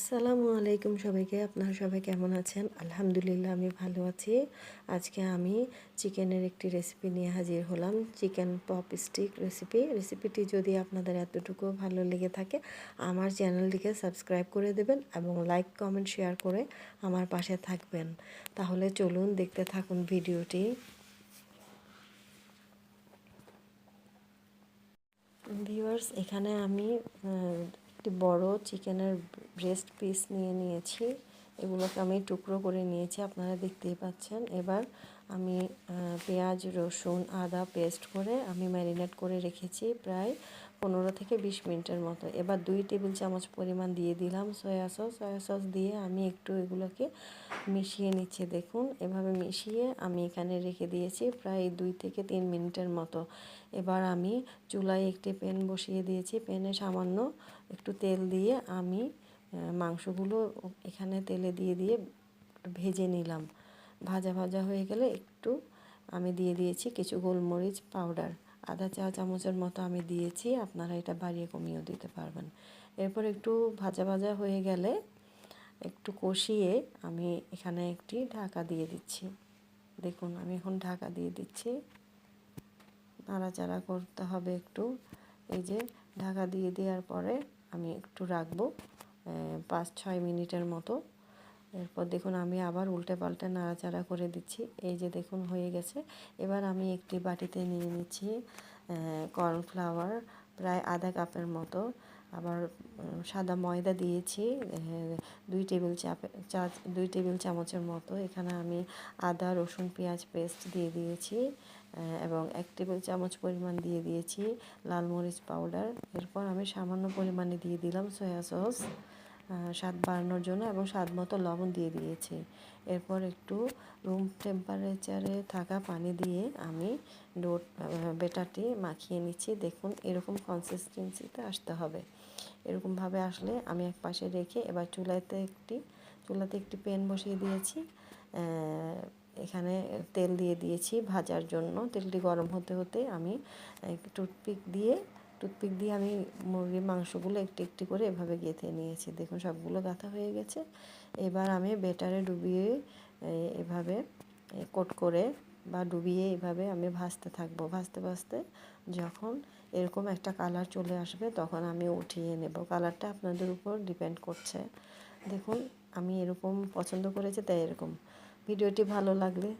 আসসালামু আলাইকুম সবাইকে। আপনারা সবাই কেমন আছেন? আলহামদুলিল্লাহ, আমি ভালো আছি। আজকে আমি চিকেনের একটি রেসিপি নিয়ে হাজির হলাম। চিকেন পপ স্টিক রেসিপি রেসিপিটি যদি আপনাদের এতটুকু ভালো লেগে থাকে, আমার চ্যানেলটিকে সাবস্ক্রাইব করে দেবেন এবং লাইক কমেন্ট শেয়ার করে আমার পাশে থাকবেন। তাহলে চলুন দেখতে থাকুন ভিডিওটি। ভিউয়ার্স, এখানে আমি একটি বড় চিকেনের ব্রেস্ট পিস নিয়ে নিয়েছি। এগুলোকে আমি টুকরো করে নিয়েছি, আপনারা দেখতেই পাচ্ছেন। এবার আমি পেঁয়াজ, রসুন, আদা পেস্ট করে আমি ম্যারিনেট করে রেখেছি প্রায় পনেরো থেকে বিশ মিনিটের মতো। এবার দুই টেবিল চামচ পরিমাণ দিয়ে দিলাম সয়া সস। সয়া সস দিয়ে আমি একটু এগুলোকে মিশিয়ে নিচ্ছি, দেখুন। এভাবে মিশিয়ে আমি এখানে রেখে দিয়েছি প্রায় দুই থেকে তিন মিনিটের মতো। এবার আমি চুলায় একটি প্যান বসিয়ে দিয়েছি। প্যানে সামান্য একটু তেল দিয়ে আমি মাংসগুলো এখানে তেলে দিয়ে দিয়ে ভেজে নিলাম। ভাজা ভাজা হয়ে গেলে একটু আমি দিয়ে দিয়েছি কিছু গোলমরিচ পাউডার। আধা চা চামচের মতো আমি দিয়েছি, আপনারা এটা বাড়িয়ে কমিয়েও দিতে পারবেন। এরপর একটু ভাজা ভাজা হয়ে গেলে একটু কষিয়ে আমি এখানে একটি ঢাকা দিয়ে দিচ্ছি। দেখুন, আমি এখন ঢাকা দিয়ে দিচ্ছি। নাড়াচাড়া করতে হবে একটু। এই যে ঢাকা দিয়ে দেওয়ার পরে আমি একটু রাখব পাঁচ ছয় মিনিটের মতো। এরপর দেখুন, আমি আবার উল্টে পাল্টে নাড়াচাড়া করে দিচ্ছি। এই যে দেখুন, হয়ে গেছে। এবার আমি একটি বাটিতে নিয়ে নিচ্ছি কর্নফ্লাওয়ার, প্রায় আধা কাপের মতো। আবার সাদা ময়দা দিয়েছি দুই টেবিল চা, দুই টেবিল চামচের মতো। এখানে আমি আদা, রসুন, পেঁয়াজ পেস্ট দিয়ে দিয়েছি এবং এক টেবিল চামচ পরিমাণ দিয়ে দিয়েছি লাল মরিচ পাউডার। এরপর আমি সামান্য পরিমাণে দিয়ে দিলাম সয়া সস। স্বাদ বাড়ানোর জন্য এবং স্বাদ মতো লবণ দিয়ে দিয়েছি। এরপর একটু রুম টেম্পারেচারে থাকা পানি দিয়ে আমি ডো বেটারটি মাখিয়ে নিচ্ছি। দেখুন, এরকম কনসিস্টেন্সিতে আসতে হবে। এরকমভাবে আসলে আমি এক পাশে রেখে এবার চুলাতে একটি চুলাতে একটি প্যান বসিয়ে দিয়েছি। এখানে তেল দিয়ে দিয়েছি ভাজার জন্য। তেলটি গরম হতে হতে আমি টুথপিক দিয়ে টুথপিক দিয়ে আমি মুরগির মাংসগুলো একটি একটি করে এভাবে গেঁথে নিয়েছি। দেখুন, সবগুলো গাঁথা হয়ে গেছে। এবার আমি বেটারে ডুবিয়ে এভাবে কোট করে বা ডুবিয়ে এভাবে আমি ভাজতে থাকব। ভাজতে ভাজতে যখন এরকম একটা কালার চলে আসবে তখন আমি উঠিয়ে নেব। কালারটা আপনাদের উপর ডিপেন্ড করছে। দেখুন, আমি এরকম পছন্দ করেছি তাই এরকম। ভিডিওটি ভালো লাগলে